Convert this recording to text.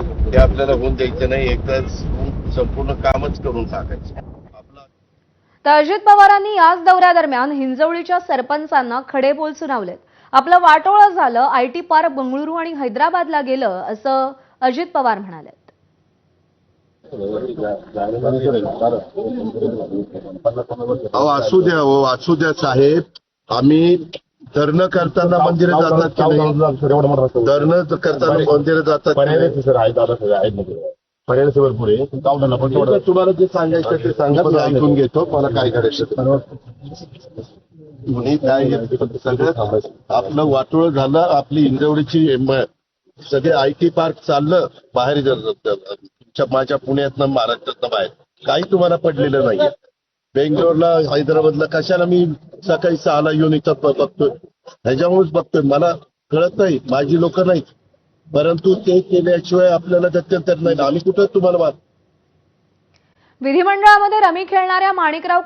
ते आपल्याला होऊन द्यायचं नाही एकदा संपूर्ण कामच करून टाकायचं. आपला तर अजित पवारांनी याच दौऱ्यादरम्यान हिंजवडीच्या सरपंचांना खडे बोल सुनावलेत. आपलं वाटोळं झालं आयटी पार्क बंगळुरू आणि हैदराबादला गेलं असं अजित पवार म्हणाले अहो असू द्या हो असू द्या साहेब. आम्ही धरणं करताना मंदिरात जातात की नाही? धरणं करताना मंदिरात जातात की नाही? सर आहेत दादा आहेत भरपूर आहे पण पण आहे, तुम्हाला जे सांगायचं ते सांगा मी ऐकून घेतो मला काय करायचं ते. कुणी काय सगळं आपलं वाटोळ झालं आपली इंजवडीची म- सगळे आय टी पार्क चाललं बाहेर जर- तुमच्या माझ्या पुण्यातनं महाराष्ट्रातनं बाहेर. काही तुम्हाला पडलेलं नाहीये. बेंगलोरला हैदराबादला कशाला मी सकाळी सहाला येऊन इथं बघतोय. ह्याच्यामुळेच बघतोय. मला कळत नाही. माझी लोक नाही परंतु ते केल्याशिवाय आपल्याला गत्यंतर नाही. आम्ही कुठं तुम्हाला विधिमंडळामध्ये रमी खेळणाऱ्या माणिकराव